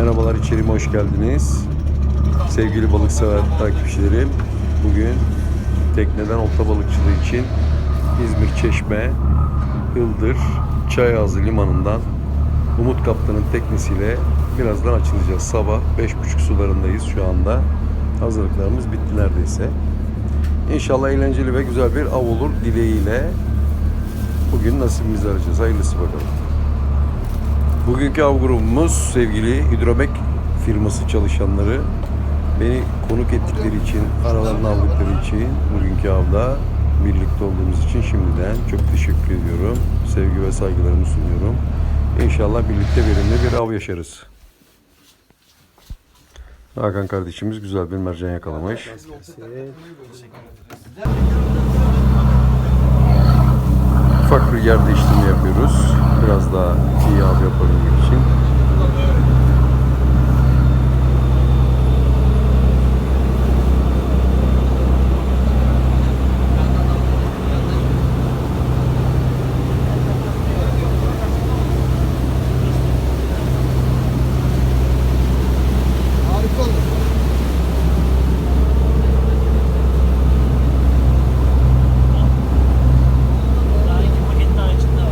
Merhabalar içeriğime hoş geldiniz. Sevgili balık sever takipçilerim. Bugün tekneden olta balıkçılığı için İzmir Çeşme Ildır Çayazı limanından Umut Kaptan'ın teknesiyle birazdan açılacağız. Sabah 5.30 sularındayız şu anda. Hazırlıklarımız bitti neredeyse. İnşallah eğlenceli ve güzel bir av olur dileğiyle bugün nasibimizi arayacağız. Hayırlısı bakalım. Bugünkü av grubumuz sevgili Hidromek firması çalışanları. Beni konuk ettikleri için, aralarını aldıkları için bugünkü avda birlikte olduğumuz için şimdiden çok teşekkür ediyorum. Sevgi ve saygılarımı sunuyorum. İnşallah birlikte verimli bir av yaşarız. Hakan kardeşimiz güzel bir mercan yakalamış. Ufak bir yer değiştirme yapıyoruz. Biraz daha iyi av yapabilmek için. Daha iki paket daha içinde var.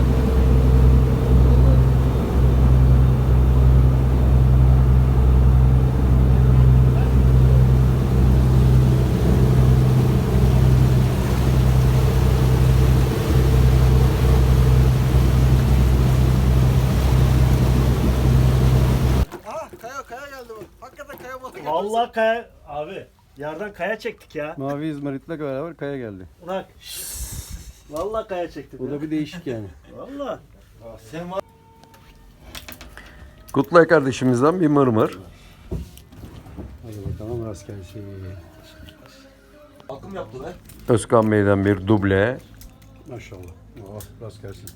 Ah kaya kaya geldi bu. Hakikaten kaya balığı geldi. Vallahi kaya abi yerden kaya çektik ya. Mavi İzmarit'le beraber kaya geldi. Bak. Vallahi kaya çektik. Bu ya. da bir değişik yani. Vallahi. Sen var. Kutlay kardeşimizden bir mırmır. Hadi bakalım rast gelsin. Akım yaptı be. Özkan Bey'den bir duble. Maşallah. Oh, rast gelsin.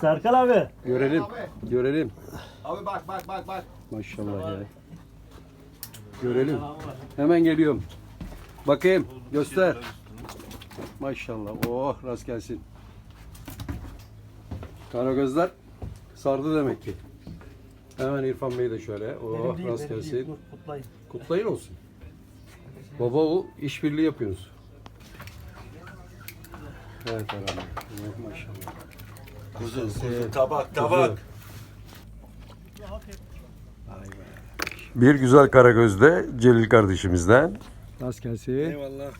Serkan abi. Görelim. Görelim. Abi bak bak bak bak. Maşallah ya. Görelim. Hemen geliyorum. Bakayım. Göster. Maşallah. Oh rast gelsin. Karagözler sardı demek ki. Hemen İrfan Bey de şöyle. Oh rast gelsin. Dur kutlayın. Kutlayın olsun. Baba o işbirliği yapıyorsunuz. Evet. Oh, maşallah. Kuzu kuzu, tabak tabak. Bir güzel karagözde Celil kardeşimizden. Rast gelsin. Eyvallah.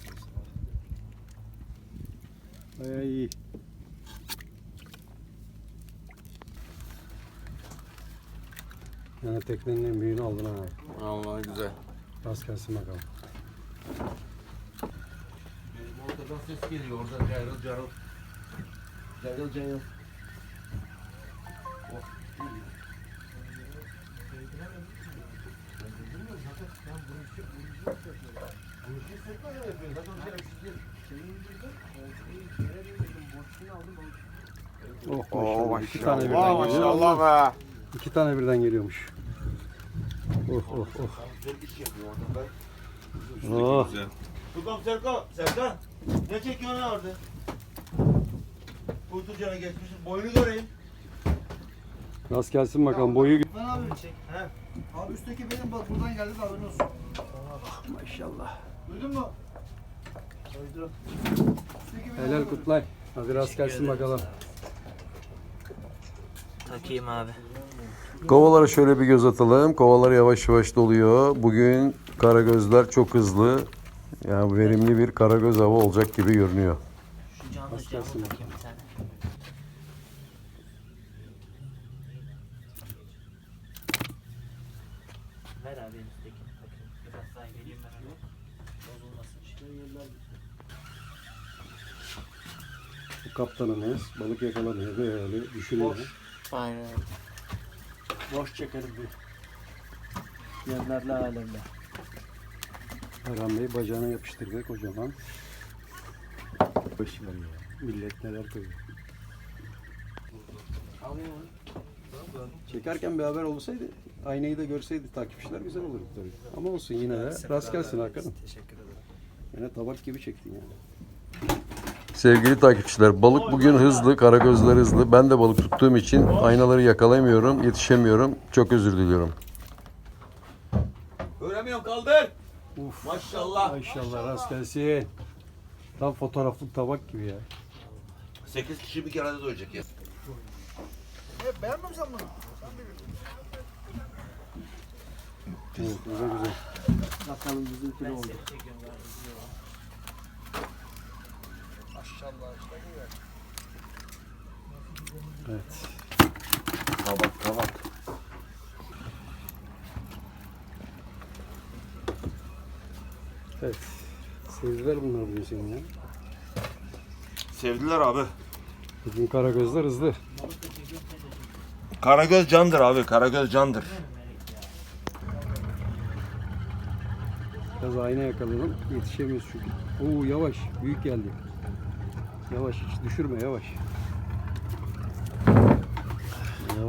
Ay, iyi. Yani teknenin en büyüğünü aldın ha. Allah güzel. Rast gelsin bakalım. Ortadan ses geliyor orada carıl carıl. Carıl carıl. Oh maşallah. İki tane birden geliyor. maşallah be. İki tane birden geliyormuş. Oh oh oh. Oh. Tukam Serkan, Serkan. Ne çekiyorsun orada? Kuytucana geçmişsin. Boyunu göreyim. Rast gelsin bakalım. Boyu Ben abi. He. Abi üstteki benim bak buradan geldi de haberin olsun. maşallah. Duydun mu? Duydum. Üstteki benim Helal abi. Kutlay. Hadi rast gelsin bakalım. Takayım abi. Kovalara şöyle bir göz atalım. Kovalar yavaş yavaş doluyor. Bugün karagözler çok hızlı. Yani verimli bir karagöz avı olacak gibi görünüyor. Şu canlı Nasıl canlı gelsin? takayım bir tane. Ver abi üsttekini takayım. Biraz daha vereyim ben onu. Bozulmasın işte. Bu kaptanımız balık yakalamıyor böyle düşürüyor. Aynen. Boş çekelim bir. Yerlerle alemle. Erhan Bey bacağına yapıştırdı kocaman. Boş ver ya. Millet neler koyuyor. Çekerken bir haber olsaydı aynayı da görseydi takipçiler güzel olurdu tabii. Ama olsun yine de rast gelsin Hakan'ım. Teşekkür ederim. Yine tabak gibi çektin yani. Sevgili takipçiler, balık bugün hızlı, karagözler hızlı. Ben de balık tuttuğum için aynaları yakalayamıyorum, yetişemiyorum. Çok özür diliyorum. Göremiyorum kaldır. Uf. Maşallah. Maşallah rast gelsin. Tam fotoğraflık tabak gibi ya. 8 kişi bir kere de doyacak ya. Evet, güzel güzel. Bakalım bizimki ne oldu. Evet. Kabak kabak. Evet. Sevdiler bunlar bugün seni ya. Sevdiler abi. Bugün karagözler hızlı. Karagöz candır abi. Karagöz candır. Biraz ayna yakalayalım. Yetişemiyoruz çünkü. Oo yavaş. Büyük geldi. Yavaş hiç düşürme yavaş. Ya.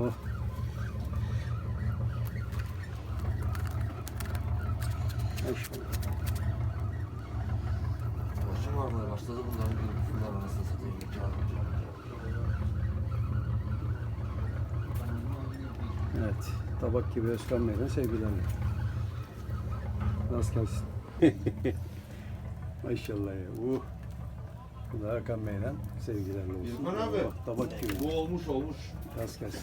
Maşallah. Başım ağrımaya başladı bunların gürültüsünden anasını satayım. Evet. Tabak gibi Özkan Bey'den Nasıl gelsin? Maşallah ya. Uh. Bu da Hakan Bey'den sevgilerle olsun. İrfan abi. Oh, tabak gibi. Bu olmuş olmuş. Rast gelsin.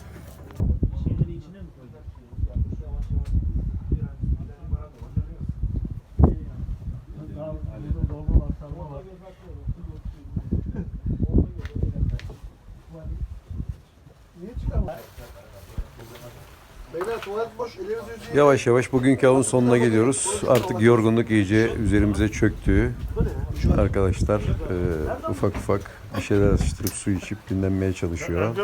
Yavaş yavaş bugünkü avın sonuna geliyoruz. Artık yorgunluk iyice üzerimize çöktü. Arkadaşlar e, ufak ufak bir şeyler atıştırıp su içip dinlenmeye çalışıyor.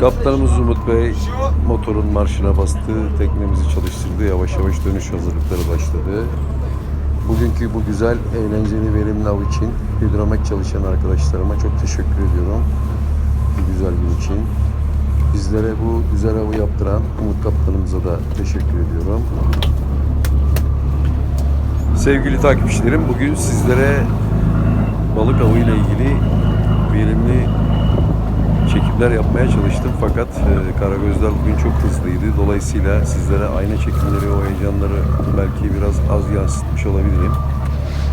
Kaptanımız Umut Bey motorun marşına bastı, teknemizi çalıştırdı. Yavaş yavaş dönüş hazırlıkları başladı. Bugünkü bu güzel, eğlenceli, verimli av için hidromek çalışan arkadaşlarıma çok teşekkür ediyorum. Bu güzel gün için. Bizlere bu güzel avı yaptıran Umut Kaptanımıza da teşekkür ediyorum. Sevgili takipçilerim, bugün sizlere balık avı ile ilgili verimli çekimler yapmaya çalıştım fakat e, Karagözler bugün çok hızlıydı. Dolayısıyla sizlere ayna çekimleri, o heyecanları belki biraz az yansıtmış olabilirim.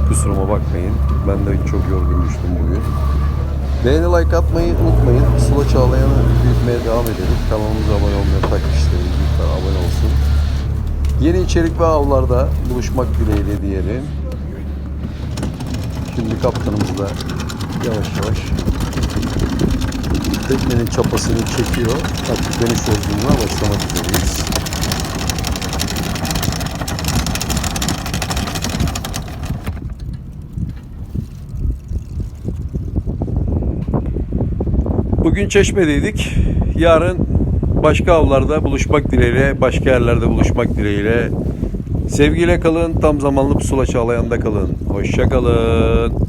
Kusuruma bakmayın. Ben de çok yorgun düştüm bugün. Beğeni like atmayı unutmayın. Sıla Çağlayan'ı büyütmeye devam edelim. Kanalımıza abone olmayan takipçilerimiz lütfen abone olsun. Yeni içerik ve avlarda buluşmak dileğiyle diyelim. Şimdi kaptanımız da yavaş yavaş teknenin çapasını çekiyor. Artık dönüş yolculuğuna başlamak üzereyiz. Bugün Çeşme'deydik. Yarın başka avlarda buluşmak dileğiyle, başka yerlerde buluşmak dileğiyle. Sevgiyle kalın, tam zamanlı pusula çağlayanda kalın. Hoşça kalın.